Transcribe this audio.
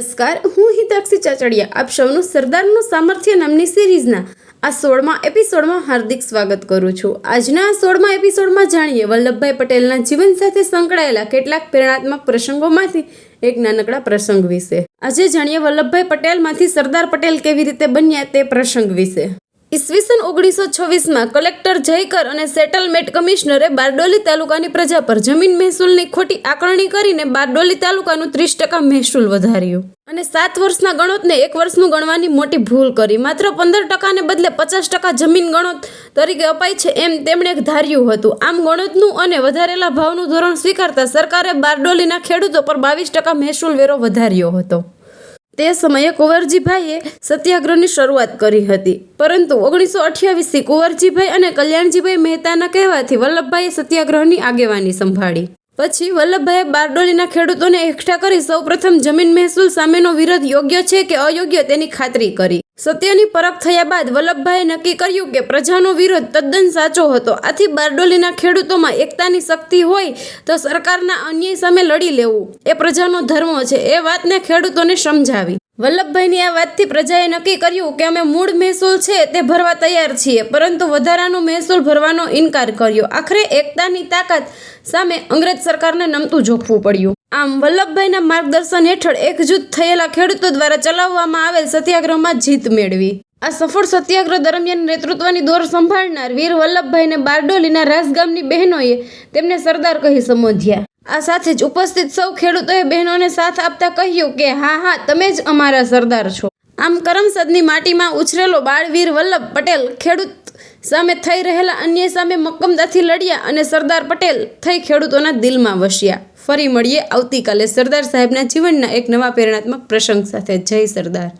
નમસ્કાર, હું હિતાક્ષી ચાચડિયા. આપ સૌનું સરદારનું સામર્થ્ય નામની સિરીઝના આ સોળમા એપિસોડમાં હાર્દિક સ્વાગત કરું છું. આજના આ સોળમા એપિસોડમાં જાણીએ, વલ્લભભાઈ પટેલના જીવન સાથે સંકળાયેલા કેટલાક પ્રેરણાત્મક પ્રસંગોમાંથી એક નાનકડા પ્રસંગ વિશે. આજે જાણીએ વલ્લભભાઈ પટેલમાંથી સરદાર પટેલ કેવી રીતે બન્યા તે પ્રસંગ વિશે. ઈસવીસન ઓગણીસો છવ્વીસમાં કલેક્ટર જયકર અને સેટલમેન્ટ કમિશનરે બારડોલી તાલુકાની પ્રજા પર જમીન મહેસૂલની ખોટી આકરણી કરીને બારડોલી તાલુકાનું ત્રીસ ટકા મહેસૂલ વધાર્યું. અને સાત વર્ષના ગણોતને એક વર્ષનું ગણવાની મોટી ભૂલ કરી. માત્ર પંદર ટકાને બદલે પચાસ ટકા જમીન ગણોત તરીકે અપાય છે એમ તેમણે ધાર્યું હતું. આમ ગણોતનું અને વધારેલા ભાવનું ધોરણ સ્વીકારતા સરકારે બારડોલીના ખેડૂતો પર બાવીસ ટકા મહેસૂલ વેરો વધાર્યો હતો. તે સમયે કુંવરજીભાઈએ સત્યાગ્રહની શરૂઆત કરી હતી. પરંતુ ઓગણીસો અઠ્યાવીસથી કુંવરજીભાઈ અને કલ્યાણજીભાઈ મહેતાના કહેવાથી વલ્લભભાઈએ સત્યાગ્રહની આગેવાની સંભાળી. પછી વલ્લભભાઈએ બારડોલીના ખેડૂતોને એકઠા કરી સૌપ્રથમ જમીન મહેસૂલ સામેનો વિરોધ યોગ્ય છે કે અયોગ્ય તેની ખાતરી કરી. સત્યની પરખ થયા બાદ વલ્લભભાઈએ નક્કી કર્યું કે પ્રજાનો વિરોધ તદ્દન સાચો હતો. આથી બારડોલીના ખેડૂતોમાં એકતાની શક્તિ હોય તો સરકારના અન્યાય સામે લડી લેવું. એ પ્રજાનો ધર્મ છે. એ વાતને ખેડૂતોને સમજાવી. વલ્લભભાઈની આ વાતથી પ્રજાએ નક્કી કર્યું કે અમે મૂળ મહેસૂલ છે તે ભરવા તૈયાર છીએ, પરંતુ વધારાનો મહેસૂલ ભરવાનો ઇનકાર કર્યો. આખરે એકતાની તાકાત સામે અંગ્રેજ સરકારને નમતું જોખવું પડ્યું. આમ, વલ્લભભાઈના માર્ગદર્શન હેઠળ એકજૂથ થયેલા ખેડૂતો દ્વારા ચલાવવામાં આવેલ સત્યાગ્રહમાં જીત મેળવી. આ સફળ સત્યાગ્રહ દરમિયાન નેતૃત્વની દોર સંભાળનાર વીર વલ્લભભાઈને બારડોલીના રાસગામની બહેનોએ તેમને સરદાર કહી સંબોધ્યા. આ સાથે જ ઉપસ્થિત સૌ ખેડૂતોએ બહેનોને સાથ આપતા કહ્યું કે, હા હા, તમે જ અમારા સરદાર છો. આમ કરમસદની માટીમાં ઉછરેલો બાળવીર વલ્લભ પટેલ ખેડૂત સામે થઈ રહેલા અન્ય સામે મક્કમદાથી લડ્યા અને સરદાર પટેલ થઈ ખેડૂતોના દિલમાં વસ્યા. ફરી મળીએ આવતીકાલે સરદાર સાહેબના જીવનના એક નવા પ્રેરણાત્મક પ્રસંગ સાથે. જય સરદાર.